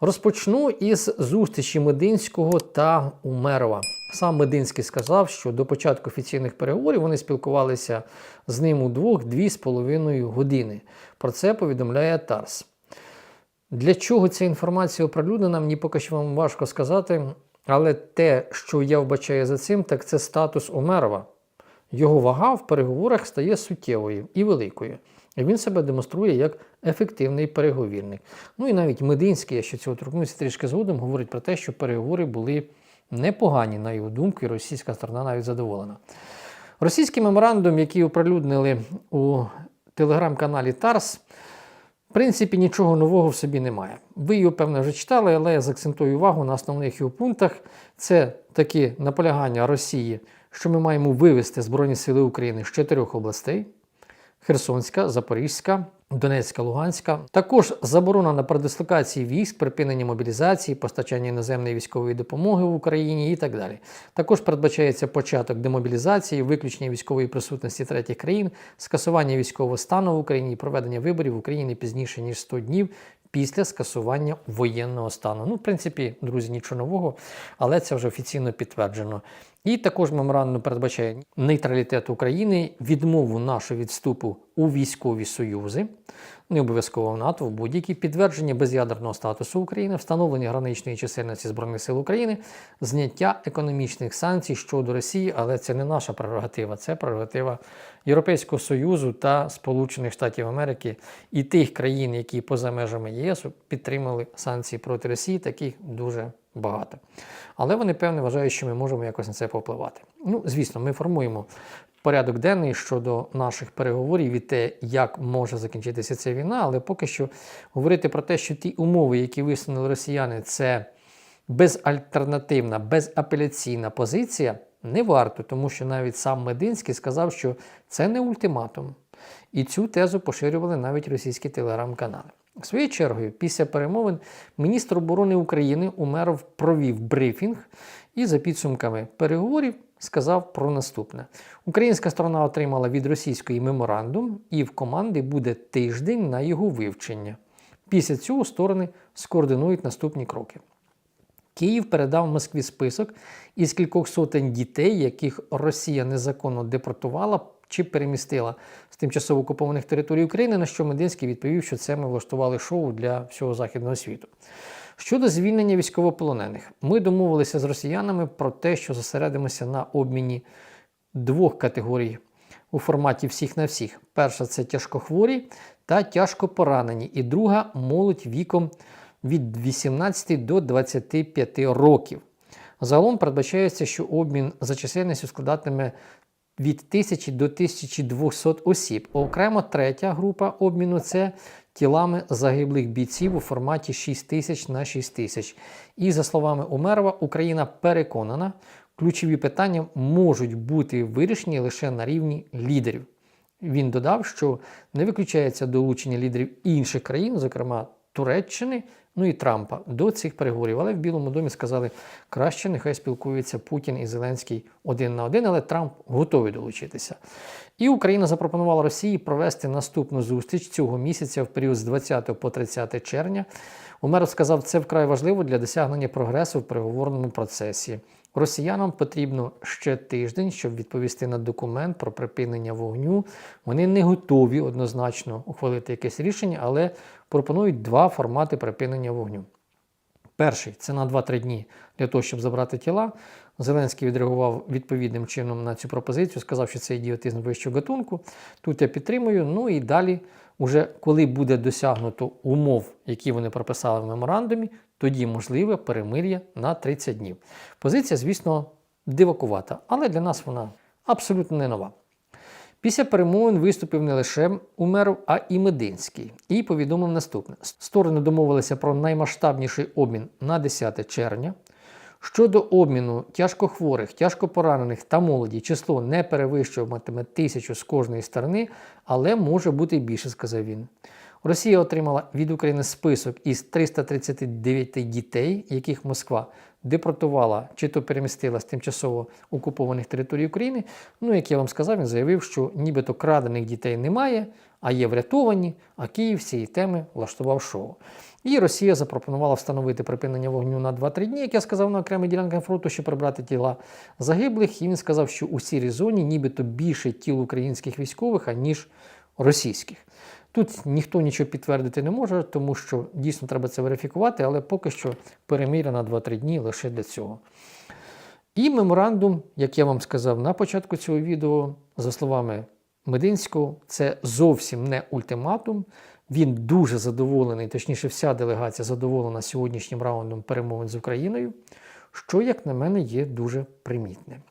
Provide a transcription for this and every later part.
Розпочну із зустрічі Мединського та Умерова. Сам Мединський сказав, що до початку офіційних переговорів вони спілкувалися з ним у двох-дві з половиною години. Про це повідомляє Тарс. Для чого ця інформація оприлюднена, мені поки що вам важко сказати. Але те, що я вбачаю за цим, так це статус Омерова. Його вага в переговорах стає суттєвою і великою. Він себе демонструє як ефективний переговірник. Ну і навіть Мединський, я ще цього торкнуся трішки згодом, говорить про те, що переговори були непогані, на його думку, і російська сторона навіть задоволена. Російський меморандум, який оприлюднили у телеграм-каналі Тарс, в принципі, нічого нового в собі немає. Ви його, певно, вже читали, але я заакцентую увагу на основних його пунктах. Це такі наполягання Росії, що ми маємо вивести Збройні Сили України з чотирьох областей: Херсонська, Запорізька, Донецька, Луганська. Також заборона на передислокації військ, припинення мобілізації, постачання іноземної військової допомоги в Україні і так далі. Також передбачається початок демобілізації, виключення військової присутності третіх країн, скасування військового стану в Україні проведення виборів в Україні пізніше ніж 100 днів. Після скасування воєнного стану. Ну, в принципі, друзі, нічого нового, але це вже офіційно підтверджено. І також меморандум передбачає нейтралітет України, відмову нашого відступу у військові союзи, не обов'язково в НАТО, в будь-які підтвердження без'ядерного статусу України, встановлення граничної чисельності Збройних сил України, зняття економічних санкцій щодо Росії, але це не наша прерогатива, це прерогатива Європейського Союзу та Сполучених Штатів Америки і тих країн, які поза межами ЄС підтримали санкції проти Росії, таких дуже багато. Але вони, певне, вважають, що ми можемо якось на це попливати. Ну, звісно, ми формуємо порядок денний щодо наших переговорів і те, як може закінчитися ця війна, але поки що говорити про те, що ті умови, які висунули росіяни, це безальтернативна, безапеляційна позиція, не варто, тому що навіть сам Мединський сказав, що це не ультиматум. І цю тезу поширювали навіть російські телеграм-канали. Своєю чергою, після перемовин, міністр оборони України Умеров провів брифінг і за підсумками переговорів сказав про наступне: Українська сторона отримала від російської меморандум, і в команди буде тиждень на його вивчення. Після цього сторони скоординують наступні кроки. Київ передав Москві список із кількох сотень дітей, яких Росія незаконно депортувала чи перемістила з тимчасово окупованих територій України, на що Мединський відповів, що це ми влаштували шоу для всього західного світу. Щодо звільнення військовополонених, ми домовилися з росіянами про те, що зосередимося на обміні двох категорій у форматі всіх на всіх. Перша це тяжкохворі та тяжко поранені, і друга молодь віком від 18 до 25 років. Загалом передбачається, що обмін за чисельністю складатиме від 1000 до 1200 осіб. Окремо третя група обміну це тілами загиблих бійців у форматі 6000 на 6000. І за словами Умерова, Україна переконана, ключові питання можуть бути вирішені лише на рівні лідерів. Він додав, що не виключається долучення лідерів інших країн, зокрема Туреччини, ну і Трампа, до цих переговорів. Але в Білому домі сказали, краще нехай спілкуються Путін і Зеленський один на один, але Трамп готовий долучитися. І Україна запропонувала Росії провести наступну зустріч цього місяця в період з 20 по 30 червня. Умеров сказав, це вкрай важливо для досягнення прогресу в переговорному процесі. Росіянам потрібно ще тиждень, щоб відповісти на документ про припинення вогню. Вони не готові однозначно ухвалити якесь рішення, але пропонують два формати припинення вогню. Перший це на 2-3 дні для того, щоб забрати тіла. Зеленський відреагував відповідним чином на цю пропозицію, сказав, що це ідіотизм вищого гатунку. Тут я підтримую. Ну і далі, уже коли буде досягнуто умов, які вони прописали в меморандумі, тоді можливе перемир'я на 30 днів. Позиція, звісно, дивакувата, але для нас вона абсолютно не нова. Після перемовин виступив не лише Умеров, а і Мединський, і повідомив наступне: сторони домовилися про наймасштабніший обмін на 10 червня. Щодо обміну тяжкохворих, тяжкопоранених та молоді, число не перевищуватиме тисячу з кожної сторони, але може бути більше, сказав він. Росія отримала від України список із 339 дітей, яких Москва депортувала чи то перемістила з тимчасово окупованих територій України. Ну, як я вам сказав, він заявив, що нібито крадених дітей немає, а є врятовані, а Київ цієї теми влаштував шоу. І Росія запропонувала встановити припинення вогню на 2-3 дні, як я сказав, на окремих ділянках фронту, щоб прибрати тіла загиблих. І він сказав, що у сірій зоні нібито більше тіл українських військових, аніж російських. Тут ніхто нічого підтвердити не може, тому що дійсно треба це верифікувати, але поки що переміря на 2-3 дні лише для цього. І меморандум, як я вам сказав на початку цього відео, за словами Мединського, це зовсім не ультиматум. Він дуже задоволений, точніше, вся делегація задоволена сьогоднішнім раундом перемовин з Україною, що, як на мене, є дуже примітним.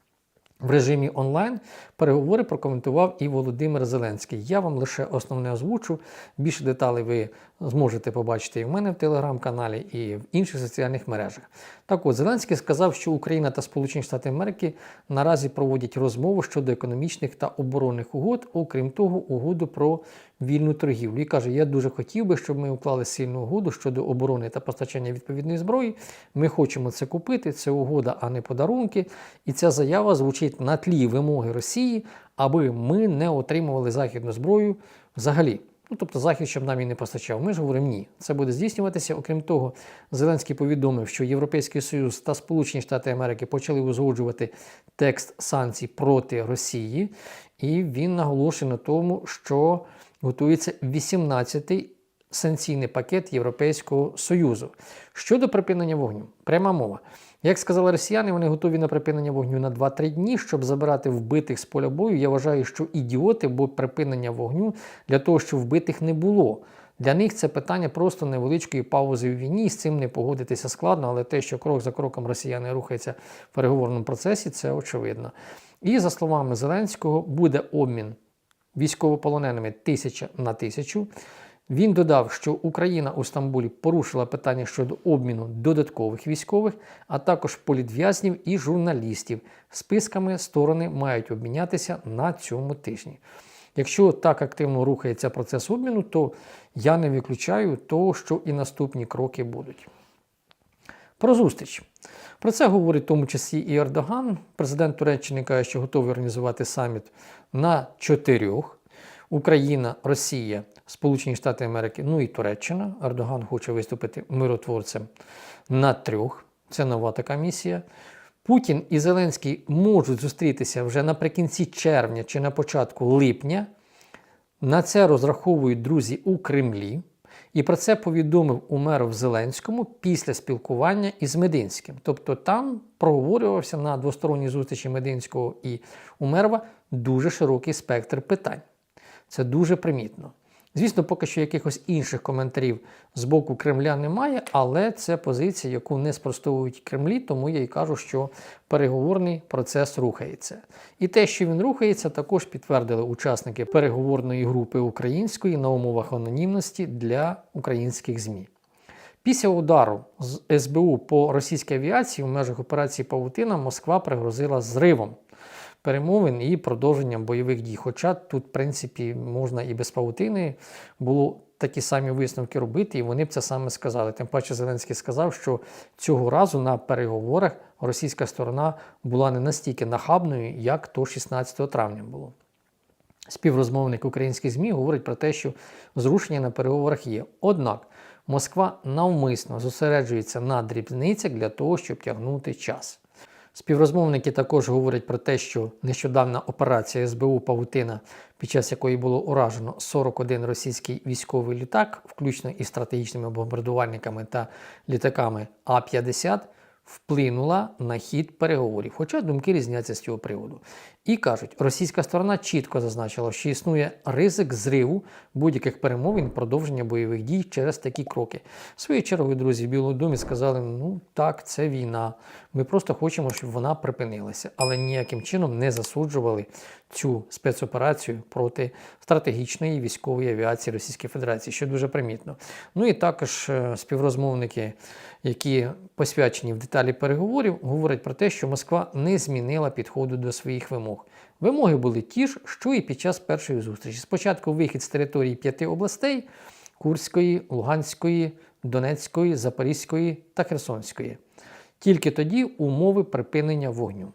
В режимі онлайн переговори прокоментував і Володимир Зеленський. Я вам лише основне озвучу. Більше деталей ви зможете побачити і в мене в телеграм-каналі, і в інших соціальних мережах. Так от Зеленський сказав, що Україна та Сполучені Штати Америки наразі проводять розмову щодо економічних та оборонних угод, окрім того, угоду про вільну торгівлю. І каже: Я дуже хотів би, щоб ми уклали сильну угоду щодо оборони та постачання відповідної зброї. Ми хочемо це купити. Це угода, а не подарунки. І ця заява звучить на тлі вимоги Росії, аби ми не отримували західну зброю взагалі. Ну, тобто Захід, щоб нам і не постачав. Ми ж говоримо ні. Це буде здійснюватися. Окрім того, Зеленський повідомив, що Європейський Союз та Сполучені Штати Америки почали узгоджувати текст санкцій проти Росії, і він наголошує на тому, що готується 18-й санкційний пакет Європейського Союзу щодо припинення вогню. Пряма мова. Як сказали росіяни, вони готові на припинення вогню на 2-3 дні, щоб забирати вбитих з поля бою. Я вважаю, що ідіоти, бо припинення вогню для того, щоб вбитих не було. Для них це питання просто невеличкої паузи в війні, з цим не погодитися складно, але те, що крок за кроком росіяни рухаються в переговорному процесі, це очевидно. І за словами Зеленського, буде обмін військовополоненими тисяча на тисячу. Він додав, що Україна у Стамбулі порушила питання щодо обміну додаткових військових, а також політв'язнів і журналістів. Списками сторони мають обмінятися на цьому тижні. Якщо так активно рухається процес обміну, то я не виключаю того, що і наступні кроки будуть. Про зустріч. Про це говорить в тому числі і Ердоган. Президент Туреччини каже, що готовий організувати саміт на чотирьох. Україна, Росія, Сполучені Штати Америки, ну і Туреччина. Ердоган хоче виступити миротворцем на трьох. Це нова така місія. Путін і Зеленський можуть зустрітися вже наприкінці червня чи на початку липня. На це розраховують друзі у Кремлі. І про це повідомив Умеров Зеленському після спілкування із Мединським. Тобто там проговорювався на двосторонній зустрічі Мединського і Умерова дуже широкий спектр питань. Це дуже примітно. Звісно, поки що якихось інших коментарів з боку Кремля немає, але це позиція, яку не спростовують Кремлі, тому я й кажу, що переговорний процес рухається. І те, що він рухається, також підтвердили учасники переговорної групи української на умовах анонімності для українських ЗМІ. Після удару з СБУ по російській авіації в межах операції Павутина Москва пригрозила зривом перемовин і продовженням бойових дій. Хоча тут, в принципі, можна і без павутини було такі самі висновки робити, і вони б це саме сказали. Тим паче Зеленський сказав, що цього разу на переговорах російська сторона була не настільки нахабною, як то 16 травня було. Співрозмовник українських ЗМІ говорить про те, що зрушення на переговорах є. Однак Москва навмисно зосереджується на дрібницях для того, щоб тягнути час. Співрозмовники також говорять про те, що нещодавна операція СБУ Павутина, під час якої було уражено 41 російський військовий літак, включно із стратегічними бомбардувальниками та літаками А-50, вплинула на хід переговорів, хоча думки різняться з цього приводу. І кажуть, російська сторона чітко зазначила, що існує ризик зриву будь-яких перемовин продовження бойових дій через такі кроки. В свою друзі, в Білому домі сказали: ну так, це війна. Ми просто хочемо, щоб вона припинилася, але ніяким чином не засуджували цю спецоперацію проти стратегічної військової авіації Російської Федерації, що дуже примітно. Ну і також е, співрозмовники, які посвячені в деталі переговорів, говорять про те, що Москва не змінила підходу до своїх вимог. Вимоги були ті ж, що і під час першої зустрічі. Спочатку вихід з території п'яти областей Курської, Луганської, Донецької, Запорізької та Херсонської. Тільки тоді умови припинення вогню.